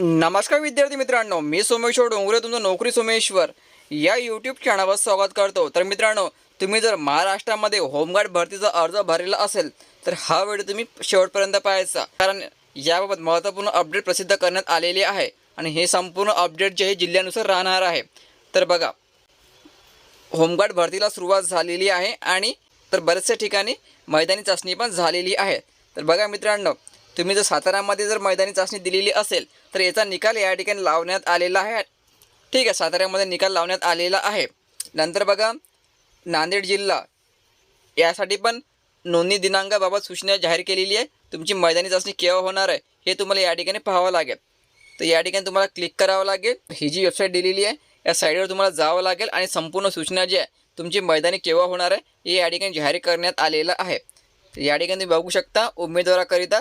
नमस्कार विद्यार्थी मित्रांनो मी सोमेश्वर डोंगरे तुमचं नोकरी सोमेश्वर. या यूट्यूब चॅनलवर स्वागत करतो. तर मित्रांनो तुम्ही जर महाराष्ट्रामध्ये होमगार्ड भरतीचा अर्ज भरलेला असेल तर हा व्हिडिओ तुम्ही शेवटपर्यंत पाहायचा. कारण याबाबत महत्त्वपूर्ण अपडेट प्रसिद्ध करण्यात आलेली आहे आणि हे संपूर्ण अपडेट जे जिल्ह्यानुसार राहणार आहे. तर बघा होमगार्ड भरतीला सुरुवात झालेली आहे आणि तर बऱ्याचशा ठिकाणी मैदानी चाचणी पण झालेली आहे. तर बघा मित्रांनो तुम्ही जर साताऱ्यामध्ये जर मैदानी चाचणी दिलेली असेल तर याचा निकाल या ठिकाणी लावण्यात आलेला आहे. ठीक आहे साताऱ्यामध्ये निकाल लावण्यात आलेला आहे. नंतर बघा नांदेड जिल्हा यासाठी पण नोंदणी दिनांकाबाबत सूचना जाहीर केलेली आहे. तुमची मैदानी चाचणी केव्हा होणार आहे हे तुम्हाला या ठिकाणी पाहावं लागेल. तर या ठिकाणी तुम्हाला क्लिक करावं लागेल. ही जी वेबसाईट दिलेली आहे या साईडवर तुम्हाला जावं लागेल आणि संपूर्ण सूचना जी आहे तुमची मैदानी केव्हा होणार आहे हे या ठिकाणी जाहीर करण्यात आलेलं आहे. या ठिकाणी तुम्ही बघू शकता उमेदवाराकरिता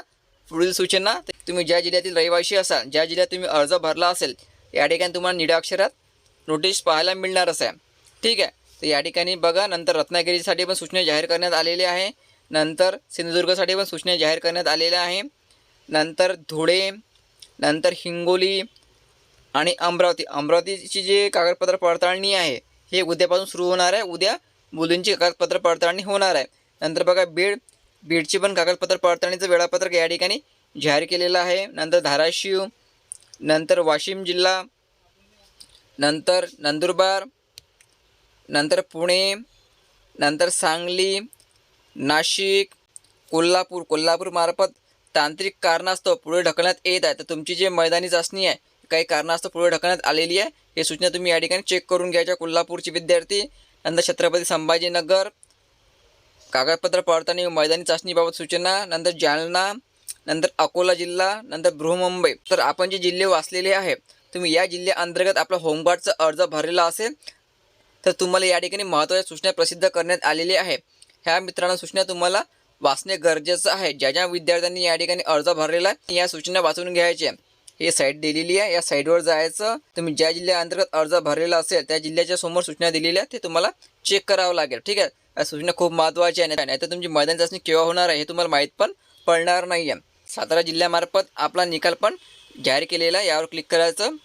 पुढील सूचना तुम्ही ज्या जिल्ह्यातील रहिवासी असाल ज्या जिल्ह्यात तुम्ही अर्ज भरला असेल या ठिकाणी तुम्हाला निळ्या अक्षरात नोटीस पाहायला मिळणारच आहे ठीक आहे? तर या ठिकाणी बघा नंतर रत्नागिरीसाठी पण सूचना जाहीर करण्यात आलेली आहे. नंतर सिंधुदुर्गसाठी पण सूचना जाहीर करण्यात आलेल्या आहे. नंतर धुळे नंतर हिंगोली आणि अमरावती. अमरावतीची जे कागदपत्र पडताळणी आहे हे उद्यापासून सुरू होणार आहे. उद्या मुलींची कागदपत्र पडताळणी होणार आहे. नंतर बघा बीड बीडची पण कागदपत्र पडताळणीचं वेळापत्रक या ठिकाणी जाहीर केलेलं आहे. नंतर धाराशिव नंतर वाशिम जिल्हा नंतर नंदुरबार नंतर पुणे नंतर सांगली नाशिक कोल्हापूर. कोल्हापूरमार्फत तांत्रिक कारणास्तव पुढे ढकलण्यात येत आहे. तर तुमची जी मैदानी चाचणी आहे काही कारणास्तव पुढे ढकलण्यात आलेली आहे हे सूचना तुम्ही या ठिकाणी चेक करून घ्यायच्या कोल्हापूरचे विद्यार्थी नंतर छत्रपती संभाजीनगर कागदपत्र पडताळणी मैदानी चाचणीबाबत सूचना नंतर जालना नंतर अकोला जिल्हा नंतर बृहमुंबई. तर आपण जे जिल्हे वाचलेले आहे तुम्ही या जिल्ह्याअंतर्गत आपला होमगार्डचा अर्ज भरलेला असेल तर तुम्हाला या ठिकाणी महत्त्वाच्या सूचना प्रसिद्ध करण्यात आलेली आहे. ह्या मित्रांनो सूचना तुम्हाला वाचणे गरजेचं आहे. ज्या ज्या विद्यार्थ्यांनी या ठिकाणी अर्ज भरलेला आहे या सूचना वाचून घ्यायच्या. हे साईट दिलेली आहे या साईटवर जायचं. तुम्ही ज्या जिल्ह्याअंतर्गत अर्ज भरलेला असेल त्या जिल्ह्याच्या समोर सूचना दिलेल्या आहेत ते तुम्हाला चेक करावं लागेल. ठीक आहे? सूचना खूप महत्त्वाची आहे. नाही तर तुमची मैदान चाचणी केव्हा होणार आहे हे तुम्हाला माहीत पण पडणार नाही आहे सातारा जिल्ह्यामार्फत आपला निकाल पण जाहीर केलेला यावर क्लिक करायचं.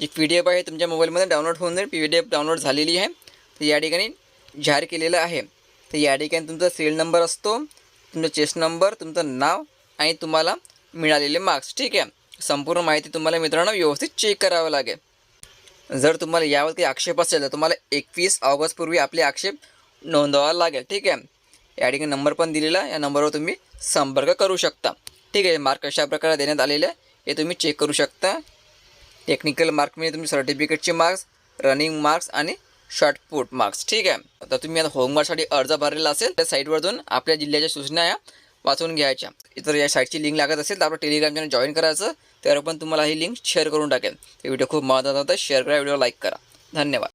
जी पी डी एफ आहे तुमच्या मोबाईलमध्ये डाउनलोड होऊन जाईल. पी डी एफ डाउनलोड झालेली आहे. तर या ठिकाणी जाहीर केलेलं आहे. तर या ठिकाणी तुमचा सेल नंबर असतो. तुमचा चेस्ट नंबर तुमचं नाव आणि तुम्हाला मिळालेले मार्क्स ठीक आहे? संपूर्ण माहिती तुम्हाला मित्रांनो व्यवस्थित चेक करावं लागेल. जर तुम्हाला यावर काही आक्षेप असेल तर तुम्हाला एकवीस ऑगस्टपूर्वी आपले आक्षेप नोंदवावा लागेल. ठीक आहे? या ठिकाणी नंबर पण दिलेला या नंबरवर तुम्ही संपर्क करू शकता. ठीक आहे? मार्क कशा प्रकारे देण्यात आलेले आहे हे तुम्ही चेक करू शकता. टेक्निकल मार्कमध्ये तुम्ही सर्टिफिकेटचे मार्क्स रनिंग मार्क्स आणि शॉर्टपुट मार्क्स ठीक आहे? आता तुम्ही आता होमवर्कसाठी अर्ज भरलेला असेल त्या साईटवर जाऊन आपल्या जिल्ह्याच्या सूचना या वाचून घ्यायच्या. इतर या साईटची लिंक लागत असेल तर आपलं टेलिग्राम चॅनल जॉईन करायचं. त्यावर पण तुम्हाला ही लिंक शेअर करून टाकेल. ते व्हिडिओ खूप महत्त्वाचा होता. शेअर करा व्हिडिओ लाईक करा. धन्यवाद.